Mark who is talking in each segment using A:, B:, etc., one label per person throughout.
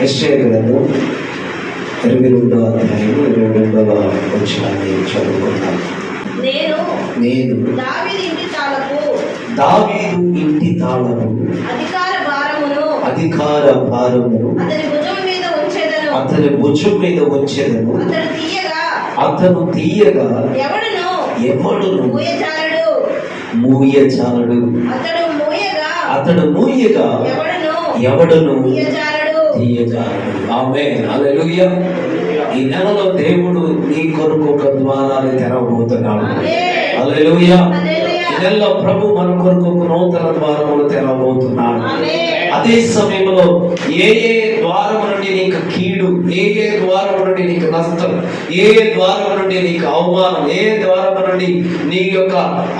A: యెషయా గ్రంథం ఇరవై రెండవ అధ్యాయం ఇరవై రెండవ వచనాన్ని చదువుకుందాం.
B: నేను
A: నేను
B: దావీదు ఇంటి తాళపు
A: దావీదు ఇంటి తాళము
B: అధికార భారమును
A: అధికార భారమును
B: అతని భుజం మీద ఉంచెదను.
A: అతని భుజం మీద ఉంచెదను.
B: అతడు తీయగా
A: అతను తీయగా
B: ఎవడును?
A: ఎవడును?
B: మూయజాలడు
A: మూయజాలడు
B: అతడు మూయగా
A: అతడు మూయగా
B: ఎవడును?
A: ఎవడును?
B: తీయజాలడు
A: ఆమె ఈ నెలలో దేవుడు నీ కొరకు ఒక ద్వారాన్ని తెరవబోతున్నాడు.
B: ఆమేన్.
A: నెలలో ప్రభు మన కొరకు నూతన ద్వారములు తెరవబోతున్నాడు. అదే సమయంలో ఏ ఏ ద్వారం నుండి నీకు కీడు ఏ ఏ ద్వారం నుండి నీకు నష్టం ఏ ఏ ద్వారం నుండి నీకు అవమానం ఏ ఏ ద్వారం నుండి నీ యొక్క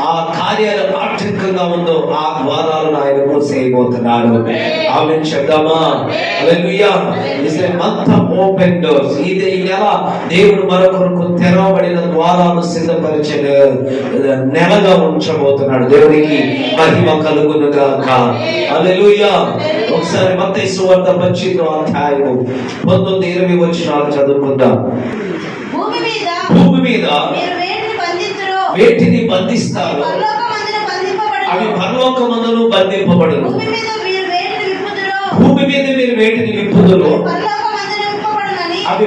A: ఆ కార్యాలు ఆటంకంగా ఉందో ఆ ద్వారాలను ఆయన మూసేయబోతున్నాడు. ఆమె చెప్దామా? Of open doors. ఇది నెల దేవుడు మన కొరకు తెరవబడిన ద్వారాలు సిద్ధపరిచిన నెలగా ఉంచబోతున్నాడు దేవునికి మహిమ కలుగును గాక హల్లెలూయా. ఒకసారి మత్తయి సువార్త పచ్చిలో అధ్యాయము పంతొమ్మిది ఇరవై వచ్చినాలు చదువుకుందాం.
B: భూమి మీద
A: భూమి మీద
B: మీరు వేటిని
A: బంధిస్తారు. అవి పరలోకమందును బంధింపబడును.
B: భూమి మీద మీరు వేటిని విప్పుదురో?
A: భూమి మీద మీరు వేటిని విప్పుదురు?
B: పరలోకమందున విప్పబడునని.
A: అవి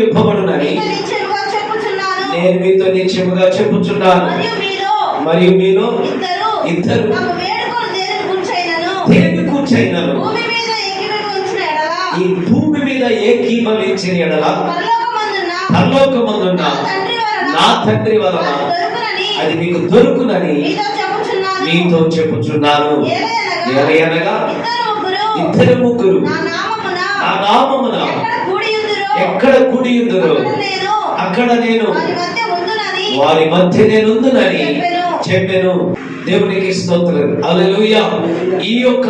A: విప్పబడునని
B: మీతో నిశ్చయముగా చెప్పుచున్నాను.
A: నేను మీతో నిశ్చయముగా చెప్పుచున్నాను.
B: మరియు మీలో ఇద్దరు. దేని
A: కూర్చైనను ఈ భూమి మీద ఏ కీమలించిన ఎడల?
B: పరలోకమందున
A: పరలోకమందున్న.
B: నా తండ్రి వలన.
A: అది మీకు దొరుకునని.
B: మీతో చెప్పుచున్నాను. ఏలయనగా. ఇద్దరు ముగ్గురు. నా నామమున. ఎక్కడ కూడి నేను.
A: అక్కడ నేను.
B: వారి మధ్య
A: నేనుందునని చెప్పాను. దేవునికి స్తోత్రం. హల్లెలూయా. ఈ యొక్క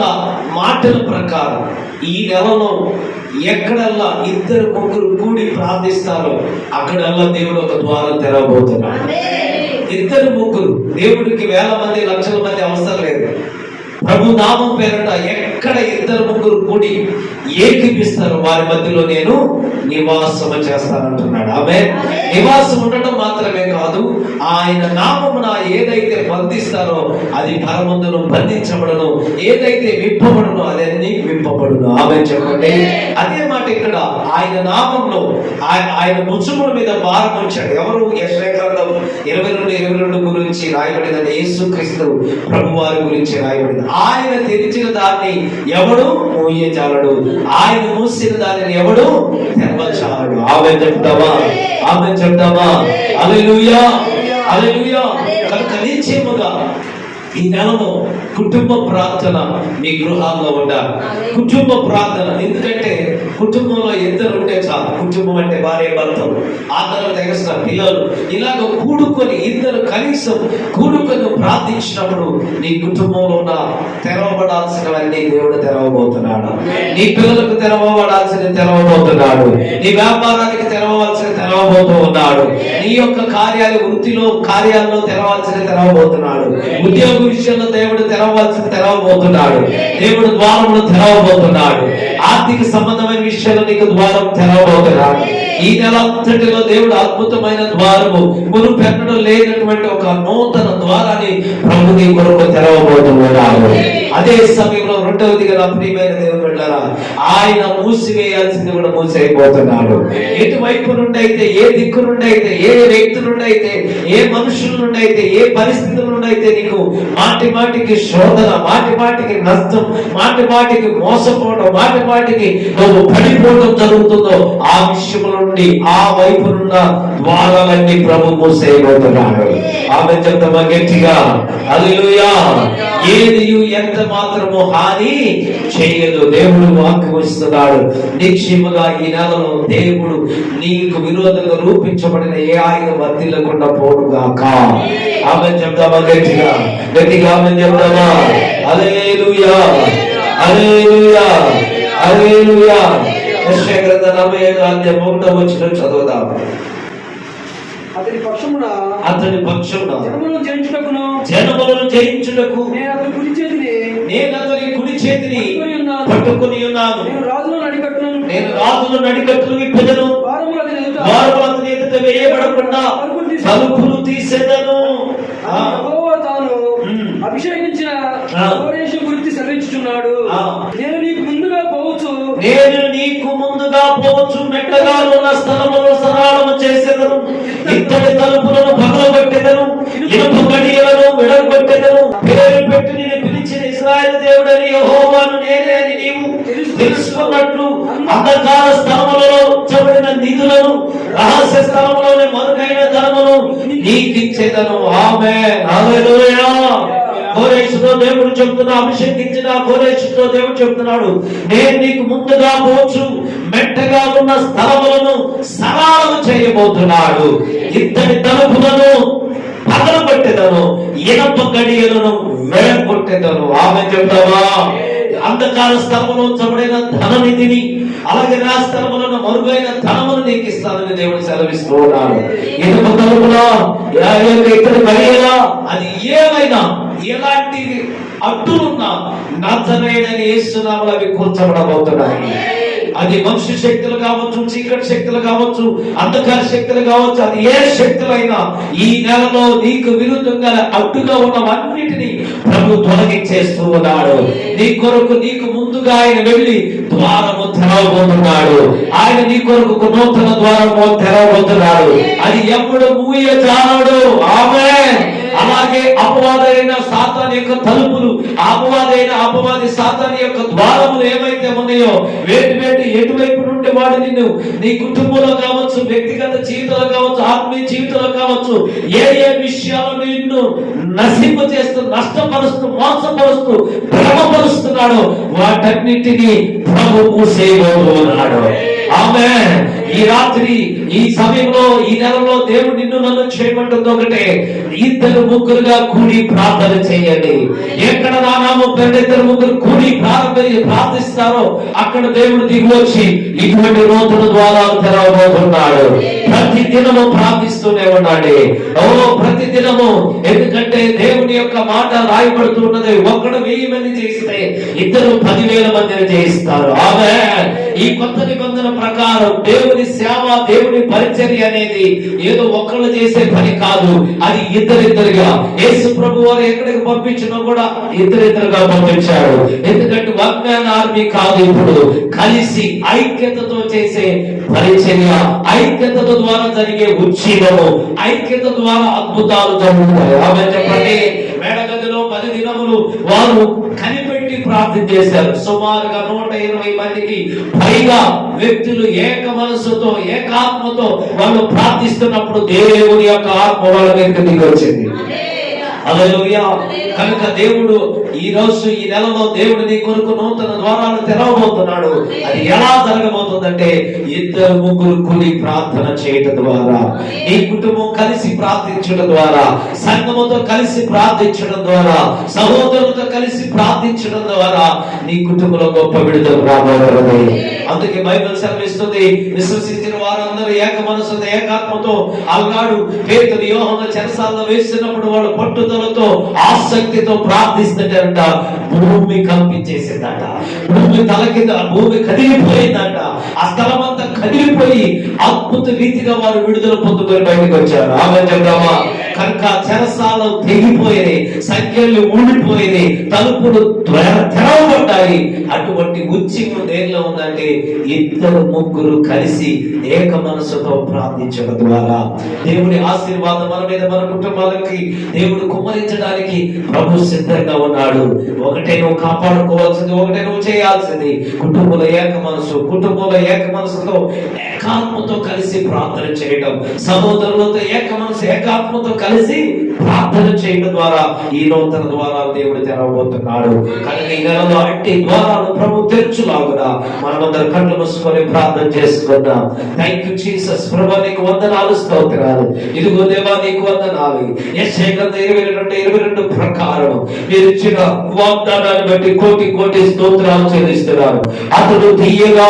A: మాటల ప్రకారం ఈ నెలలో ఎక్కడల్లా ఇద్దరు ముగ్గురు కూడి ప్రార్థిస్తారో అక్కడల్లా దేవుడు ఒక ద్వారం తెరవబోతున్నాడు. ఇద్దరు ముగ్గురు దేవుడికి వేల మంది లక్షల మంది అవసరం లేదు. ప్రభు నామం పేరట ఎక్కడ ఇద్దరు ముగ్గురు కూడి ఏకిపిస్తారు వారి మధ్యలో నేను నివాసం చేస్తానంటున్నాడు. ఆమె నివాసం ఉండటం మాత్రమే కాదు ఆయన నామమున ఏదైతే బంధిస్తారో అది పరమందును బంధించబడను ఏదైతే విప్పబడునో అదన్నీ విప్పబడును. ఆమె చెప్పండి. అదే మాట ఇక్కడ ఆయన నామంలో ఆయన ఆయన ముచ్చుముల మీద భారం ఉంచాడు. ఎవరు? యశ్వగ్రంథం ఇరవై రెండు ఇరవై రెండు గురించి రాయబడినది యేసుక్రీస్తు ప్రభు వారి గురించి రాయబడింది ఆయన తెరిచిన దాన్ని ఎవడు? మూయజాలడు. ఆయన మూసిన దానిని ఎవడు? తెరవచాలడు ఆమె చెప్తావా ఆమె చెప్తావా అలెలుయా అలెలుయా కనుక నిశ్చయముగా ఈ నెలలో కుటుంబ ప్రార్థన మీ గృహాల్లో ఉండాలి. కుటుంబ ప్రార్థన ఎందుకంటే కుటుంబంలో ఇద్దరు ఉంటే చాలు. కుటుంబం అంటే భార్య భర్తలు ఆ తర్వాత ఎగస్ట్రా పిల్లలు. ఇలాగ కూడుకొని ఇద్దరు కనీసం కూడుకొని ప్రార్థించినప్పుడు నీ కుటుంబంలో ఉన్న తెరవబడాల్సినవన్నీ దేవుడు తెరవబోతున్నాడు. నీ పిల్లలకు తెరవబడాల్సిన తెరవబోతున్నాడు. నీ వ్యాపారానికి తెరవవలసిన తెరవబోతూ ఉన్నాడు. నీ యొక్క కార్యాలు వృత్తిలో కార్యాల్లో తెరవాల్సిన తెరవబోతున్నాడు. ఉద్యోగ విషయంలో దేవుడు తెరవలసి తెరవబోతున్నాడు. దేవుడు ద్వారములు తెరవబోతున్నాడు. ఆర్థిక సంబంధమైన విషయంలో నీకు ద్వారం తెరవబోతున్నాడు ఈ నెల అంతటిలో దేవుడు అద్భుతమైన ద్వారము పెట్టడం లేనటువంటి ఒక నూతన ద్వారాన్ని ప్రభు నీ కొరకు తెరవబోతున్నాడు. అదే సమయంలో రెండవదిగా నా ప్రియమైన దేవుడు వెళ్ళారా ఆయన మూసివేయాల్సింది కూడా మూసిపోతున్నాడు. ఎటువైపు నుండి అయితే ఏ దిక్కు నుండి అయితే ఏ వ్యక్తి నుండి అయితే ఏ మనుషుల నుండి అయితే ఏ పరిస్థితుల నుండి అయితే నీకు మాటి మాటికి శోధన మాటి మాటికి నష్టం మాటి మాటికి మోసపోవడం మాటి మాటికి నువ్వు పడిపోవడం జరుగుతుందో ఆ విషయంలో నుండి ఆ వైపు నున్న ద్వారాలన్నీ ప్రభు మూసేయబోతున్నాడు ఆమె చెప్తామా గట్టిగా అల్లుయా ఏది ఎంత మాత్రము హాని చేయదు. దేవుడు వాక్యం ఇస్తున్నాడు నిశ్చయముగా ఈ నెలలో దేవుడు నీకు విరోధంగా రూపించబడిన ఏ ఆయన వర్తిల్లకుండా పోడుగాక ఆమె చెప్తామా గట్టిగా గట్టిగా ఆమె చెప్తామా అలేలుయా అలేలుయా అలేలుయా యెషయా గ్రంథం నలభై ఐదు అధ్యాయం ఒకటో వచ్చిన చదువుదాం
C: అతని పక్షమున
A: అతని పక్షమున
C: జనములను జయించుటకును
A: జనములను జయించుటకు
C: నేను అతని కుడి చేతిని
A: నేను అతని కుడి చేతిని
C: పట్టుకొని ఉన్నాను. నేను రాజులను అడిగట్టును
A: నేను రాజులు నడికట్లు విప్పదను
C: వారముల ఎదుట
A: వారు అతని ఎదుట వేయబడకుండా తలుపులు తీసేదను. ఆ,
C: యెహోవా తాను
A: ఉమ్.
C: అభిషేకించిన గురించి సెలవించుచున్నాడు. నేను నీకు ముందుగా పోవచ్చు.
A: నేను ఉన్న సరాళము చేసేదను. ఇత్తడి తలుపులను పగలగొట్టెదను. ఇనుప గడియలను విడగొట్టెదను. పేరు పెట్టి నేను పిలిచిన ఇస్రాయల్ దేవుడని యహోవాను నేనే అని నీవు తెలుసుకున్నట్లు అంధకార స్థలములలో ఉంచబడిన నిధులను రహస్య స్థలములోని మరుగైన ధనమును నీకిచ్చేదను. ఆమె కోరేషుతో దేవుడు చెప్తున్నా అభిషేకించిన కోరేషుతో దేవుడు చెప్తున్నాడు నేను నీకు ముందుగా పోచు మెట్టగా ఉన్న స్థలములను సరాలు చేయబోతున్నాడు. ఇద్దరి తలుపులను పగలగొట్టెదను ఇనప గడియలను వేడగొట్టెదను ఆమె చెప్తావా? అంధకార స్థలములో ఉంచబడిన ధననిధిని అలాగే నా స్థలములను మరుగైన ధనమును నీకు ఇస్తానని దేవుడు సెలవిస్తూ ఉన్నాడు. ఇనుప తలుపులా ఇతర గడియలా అది ఏమైనా ఎలాంటి అడ్డులున్నా నచ్చలేడని ఏసునామలు అవి కూర్చబడబోతున్నాయి. అది మనుషు శక్తులు కావచ్చు చీకటి శక్తులు కావచ్చు అంధకార శక్తులు కావచ్చు అది ఏ శక్తులైనా ఈ నెలలో నీకు విరుద్ధంగా అడ్డుగా ఉన్నవన్నిటిని ప్రభు తొలగించేస్తూ ఉన్నాడు. నీ కొరకు నీకు ముందుగా ఆయన వెళ్ళి ద్వారము తెరవబోతున్నాడు. ఆయన నీ కొరకు నూతన ద్వారము తెరవబోతున్నాడు. అది ఎప్పుడు మూయ జానడు ఆమె అలాగే అపవాదైన సాతాన్ యొక్క తలుపులు అపవాదైన అపవాది సాతాన్ యొక్క ద్వారములు ఏమైతే ఉన్నాయో వేటి వేటి ఎటువైపు నుండి వాడు నిన్ను? నీ కుటుంబంలో కావచ్చు వ్యక్తిగత జీవితంలో కావచ్చు ఆత్మీయ జీవితంలో కావచ్చు ఏ ఏ విషయాలు నిన్ను నశింప చేస్తూ నష్టపరుస్తూ మోసపరుస్తూ భ్రమపరుస్తున్నాడో వాటన్నిటినీ ప్రభు మూసేయబోతున్నాడు. ఆమె ఈ రాత్రి ఈ సమయంలో ఈ నెలలో దేవుడు నిన్ను నన్ను చేయమంటుంది ఒకటే ఇద్దరు ముగ్గురుగా కూడి ప్రార్థన చేయండి. ఎక్కడ నా నామం ఇద్దరు ముగ్గురు కూడి ప్రార్థన ప్రార్థిస్తారో అక్కడ దేవుడు దిగి వచ్చి ఇటువంటి నూతన ద్వారా తెరవబోతున్నాడు. ప్రతి దినము ప్రార్థిస్తూనే ఉన్నాడు ఓ ప్రతి దినము ఎందుకంటే దేవుని యొక్క మాట రాయబడుతున్నది ఒక్కడ వెయ్యి మంది చేస్తే ఇద్దరు పదివేల మందిని చేయిస్తారు ఆమె ఈ కొత్త నిబంధన ప్రకారం దేవుని సేవ దేవుని పరిచర్య అనేది ఏదో ఒక్కళ్ళు చేసే పని కాదు. అది ఇద్దరిద్దరుగా. యేసు ప్రభు వారు ఎక్కడికి పంపించినా కూడా ఇద్దరిద్దరుగా పంపించాడు. ఎందుకంటే వన్ మ్యాన్ ఆర్మీ కాదు ఇప్పుడు. కలిసి ఐక్యతతో చేసే పరిచర్య ఐక్యతతో ద్వారా జరిగే ఉచ్చీలము ఐక్యత ద్వారా అద్భుతాలు జరుగుతాయి. ఆమె చెప్పండి. మేడగదిలో పది దినములు వారు కనిపెట్టి ప్రార్థన చేశారు. సుమారుగా నూట ఇరవై మందికి పైగా వ్యక్తులు ఏక మనసుతో ఏకాత్మతో వాళ్ళు ప్రార్థిస్తున్నప్పుడు దేవుని యొక్క ఆత్మ వాళ్ళ మీదకి దిగి వచ్చింది. కనుక దేవుడు ఈ రోజు ఈ నెలలో దేవుడు నీ కొరకు నూతన ద్వారాలు తెరవబోతున్నాడు. అది ఎలా జరగబోతుందంటే ఇద్దరు ముగ్గురు కూడి ప్రార్థన చేయటం ద్వారా నీ కుటుంబం కలిసి ప్రార్థించడం ద్వారా సంఘముతో కలిసి ప్రార్థించడం ద్వారా సహోదరులతో కలిసి ప్రార్థించడం ద్వారా నీ కుటుంబంలో గొప్ప విడుదల రాబోతుంది. అందుకే బైబిల్ సెలవిస్తుంది విశ్వసించిన వారందరూ ఏక మనసుతో ఏకాత్మతో అల్లాడు పేతులు యోహన చెరసాల్లో వేసినప్పుడు వాళ్ళు పట్టుదలతో ఆసక్తితో ప్రార్థిస్తుంటే ప్రార్థిస్తుంటారంట భూమి కంపించేసిందట. భూమి తల కింద భూమి కదిలిపోయిందంట. ఆ స్థలం అంతా కదిలిపోయి అద్భుత రీతిగా వారు విడుదల పొందుకొని బయటకు వచ్చారు. ఆమె చెప్దామా? కనుక చెరసాలు తెగిపోయినాయి సంఖ్యలు ఊడిపోయినాయి తలుపులు తెరవబడ్డాయి. అటువంటి ఉచ్చిము దేనిలో ఉందంటే ఇద్దరు ముగ్గురు కలిసి ఏక మనసుతో ప్రార్థించడం ద్వారా. దేవుని ఆశీర్వాదం మన మీద మన కుటుంబాలకి దేవుడు కుమ్మరించడానికి ప్రభు సిద్ధంగా ఉన్నాడు ఉన్నాడు ఒకటే నువ్వు కాపాడుకోవాల్సింది ఒకటే నువ్వు చేయాల్సింది. కుటుంబంలో ఏక మనసు కుటుంబంలో ఏక మనసుతో ఏకాత్మతో కలిసి ప్రార్థన చేయడం సహోదరులతో ఏక మనసు ఏకాత్మతో కలిసి ప్రార్థన చేయడం ద్వారా ఈ నూతన ద్వారా దేవుడు తెరవబోతున్నాడు. కనుక ఈ నెలలో అట్టి ద్వారాలు ప్రభు తెరచులాగునా మనమందరం కళ్ళు మూసుకొని ప్రార్థన చేసుకున్నాం థ్యాంక్ యూ జీసస్ ప్రభు నీకు వందనాలు స్తోత్రాలు. ఇదిగో దేవా నీకు వందనాలు. యెషయా గ్రంథం ఇరవై రెండు ఇరవై రెండు ప్రకారం మీరు ఇచ్చిన వాగ్దానాన్ని బట్టి కోటి కోటి స్తోత్రాలు చెల్లిస్తున్నారు. అతడు తీయగా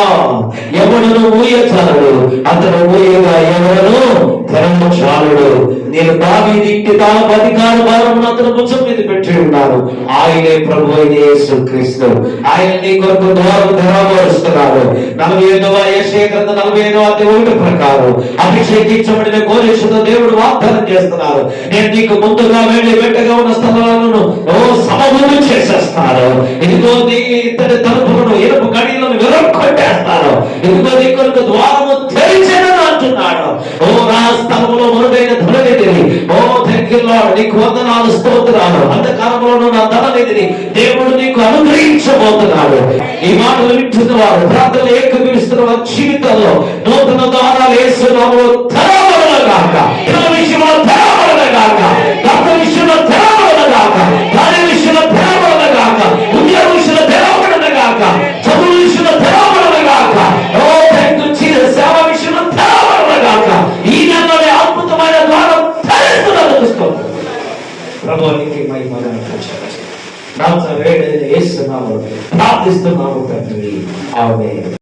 A: ఎవడను ఊయచాలడు అతను ఊయగా ఎవరను ధర్మశాలుడు. నేను దావీదు ఇంటి తాలపు అధికార భారం అతను భుజం మీద పెట్టి ఉన్నాను. ఆయనే ప్రభు అయిన యేసు క్రీస్తు. ఆయన నీ కొరకు ద్వారం తెరవరుస్తున్నాడు నలభై ఐదవ యెషయా గ్రంథ నలభై ఐదవ దేవుడి ప్రకారం అభిషేకించబడిన గోరేషుతో దేవుడు వాగ్దానం చేస్తున్నారు నేను నీకు ముందుగా వెళ్ళి వెంటగా ఉన్న స్థలాలను ఓ సమములు చేసేస్తాను. ఇదిగో నీ ఇద్దరి తలుపులను ఎరుపు గడిలను విరక్కొట్టేస్తాను ఇదిగో నీ కొరకు ద్వారము తెరిచే ఓ నా స్థలములో మురుగైన ధననిధిని ఓ దగ్గరలో నీకు వందనాలు స్తోత్రాలు. అంధకాలంలో నా ధననిధిని దేవుడు నీకు అనుగ్రహించబోతున్నాడు. ఈ మాటలు వింటున్న వారు ప్రార్థనలు ఏకీభవిస్తున్న వారి జీవితంలో నూతన ద్వారాలు వేస్తున్నాము తెరవలగాక